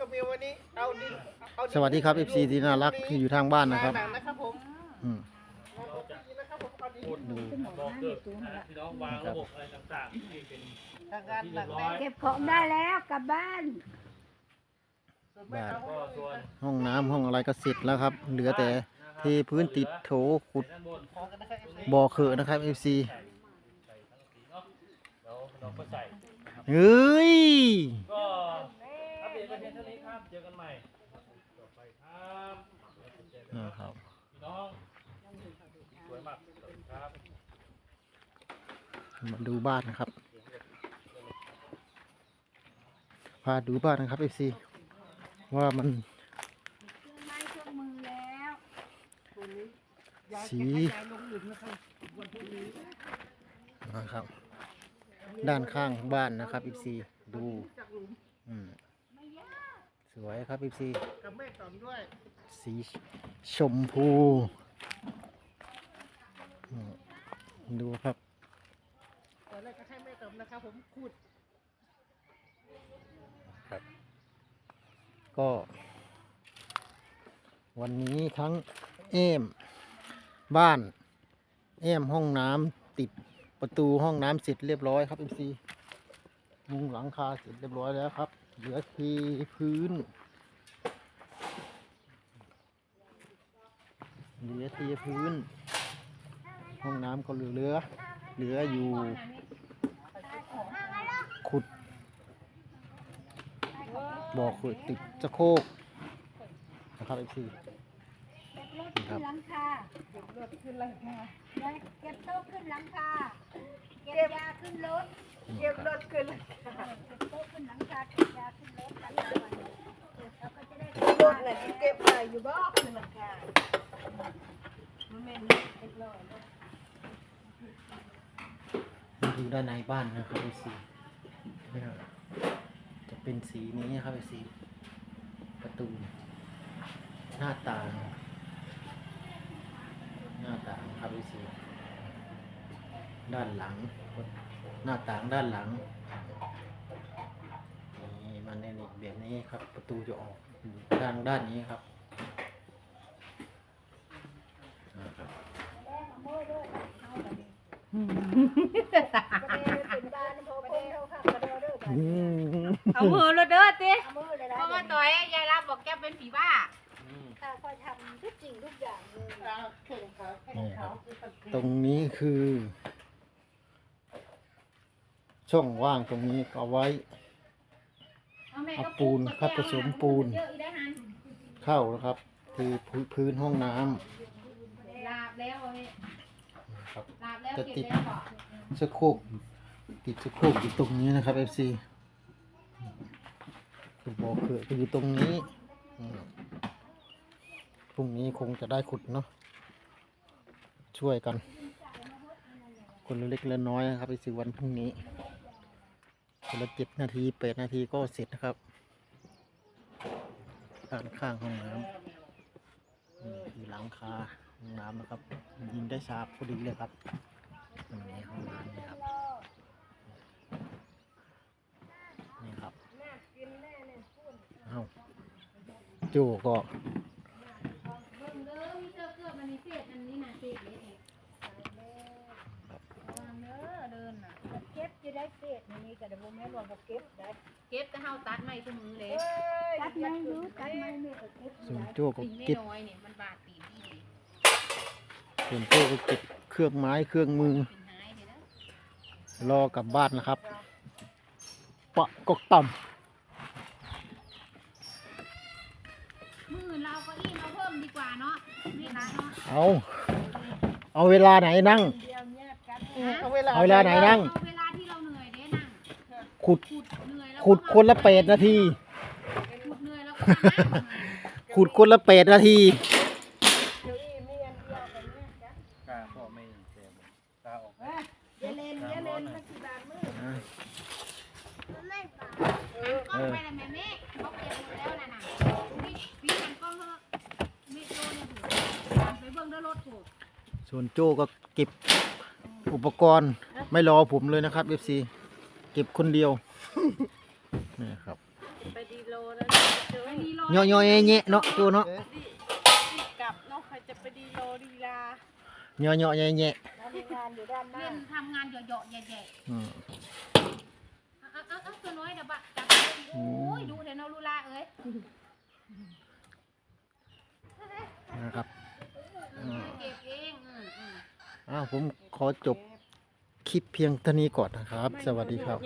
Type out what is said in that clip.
ก็มีวันนี้เอาดินเอาดินสวัสดีครับ FC ที่น่ารักที่อยู่ทางบ้านนะครับหนังนะครับผมอืมนะครับผมเอาดินดูบอกเกิดพี่น้องวางระบบอะไรต่างๆที่เป็นทางการหนังแน่เก็บของได้แล้วกลับบ้านบ้านก็ส่วนห้องน้ำห้องอะไรก็เสร็จแล้วครับ เหลือแต่เทพื้นติดโถขุดด้านบนขอกันนะครับบ่อเขือะนะครับ FC ใส่ทั้งสีเนาะแล้วเราก็ใส่เฮ้ย ก็ นี้ครับ เจอกันใหม่ต่อไปครับเจอกันนะครับพี่น้องสวยมากสวัสดีครับ มาดูบ้านนะครับ พาดูบ้านนะครับ FC ว่ามันเครื่องไม้เครื่องมือแล้วสียายลงหลุมนะครับวันพรุ่งนี้นะครับ ด้านข้างบ้านนะครับ FC ดูจากหลุมอืม สวยครับ FC กับแม่ต่อมด้วย สีชมพูอืมดูครับตอนแรกก็ให้แม่ต่อมนะครับผมขุดก็ วันนี้ทั้งเอมบ้านเอมห้องน้ำติดประตูห้องน้ำเสร็จเรียบร้อยครับ MC มุงหลังคาเสร็จเรียบร้อยแล้วครับ เหลือเทพื้น เหลือเทพื้น ห้องน้ำก็เหลือเหลือเหลืออยู่ ขุดบ่อขุดติดจะโครกนะครับ FC เก็บรถขึ้นหลังคาเก็บรถขึ้นหลังคาเก็บโต๊ะขึ้นหลังคา เก็บยาขึ้นรถ เก็บรถขึ้นเก็บโต๊ะขึ้นหลังคาเก็บยาขึ้น รถนหน่อยเก็จะได้อยู่บ้างขึ้นหลังคามันเป็นเก็บรถมาดูด้านในบ้านนะครับไอซีจะเป็นสีนี้ครับไอซีประตู หน้าต่าง หน้าต่างครับไอซีด้านหลัง หน้าต่างด้านหลัง แบบนี้ครับ ประตูจะออกทางด้านนี้ครับนะครับเป็นบ้านพอคนเขาขับกระโดดเด้ออืมเอามือเลยเด้อติเอามือเลยนะเพราะว่าต่อยยายรับบอกแกเป็นผีบ้าถ้าคอยทำทุกสิ่งทุกอย่างเลยเข่งขาแข่งนี่คขารับตรงนี้คือ ช่องว่างตรงนี้ก็เอาไว้ เอาแม่เอาก็ปูนครับผสมปูนเยอะอีได้หันเข้านะครับ คือพื้นพื้นห้องน้ลาบแล้วเฮ้ยำครับ ลาบแล้วจะเก็บติด แล้วบอกสะโครกติดสะโครกอยู่ตรงนี้นะครับ FC คือบ่อเขือก็อยู่ตรงนี้อืมพรุ่งนี้คงจะได้ขุดเนาะช่วยกัน คนละเล็กละน้อยนะครับไปสิวันพรุ่งนี้ คนละเจ็ดนาทีแปดนาทีก็เสร็จนะครับด้านข้างห้องน้ำนี่คือหลังคาห้องน้ำนะครับ ยิงได้ชาบพอดีเลยครับตรงนี้ห้องน้ำนี่ครับนี่ครับเอาโจก็ เบิ่งเด้อมีเสื้อเกือบมันนี่เศษอันนี้น่ะเศษเล็กเองระวังเด้อเดินน่ะ เก็บจะได้เศษนี่ก็เดี๋ยวผมให้รวมกับเก็บได้เก็บแต่เฮาตัดไม่ทุกมือเลยตัดไม้รู้ตัดไม้ไม่ก็เก็บส่วนได้โจก็สิ่งเก็บน้อยๆเนี่ยมันบาดตีนที่ดีส่วนโจก็เก็บเครื่องไม้เครื่องมือเป็นหายเด้อนะรอกลับบ้านนะครับปะกกต่มือเราก็อีเราเพิ่มดีกว่าเนาะนี่นะเนาะำเอาเอาเวลาไหนนั่ง เดียวเนี่ยกันเอาเวลาเอาเวลาไหนนั่ง เขุดขุด เหนื่อยแล้วขุดคนละแปดนาที ขุดเหนื่อยแล้วก็มานั่ง ขุดคนละแปดนาทีเดี๋ยวอีมีอันเดียวกันเนี่ยจ้ะกล้าพ่อไม่เจ็บกล้าออกเอ้ยอย่าเล่นอย่าเล่นมันสิบาทมืออะไม่ปาหันกล้องไปเลยแม่เมฆเขาเก็บหมดแล้วน่ะน่ะพี่พี่หันกล้องเถอะเมฆโลเนี่ยถือหันไปเบิ่งเด้อรถถูกส่วนโจก็เก็บอุปกรณ์ไม่รอผมเลยนะครับ FC เก็บคนเดียวนี่ครับไปดีโลแล้วเดี๋ยวไม่มีรอย่อยๆแยะๆเนาะโจเนาะดีดีกลับเนาะใครจะไปดีโลดีลาย่อยๆแยะเรามีงานอยู่ด้านหน้าเล่นทำงานเหยาะๆแย่ๆอืมๆเอาเอาเอาตัวน้อยเดี๋ยวบะจับเลยโอ้ยดูเดี๋ยวเราลูลาเอ้ยนะครับอืมเก็บเองอืมอืม อ้าวผมขอจบคลิปเพียงเท่านี้ก่อนนะครับ สวัสดีครับ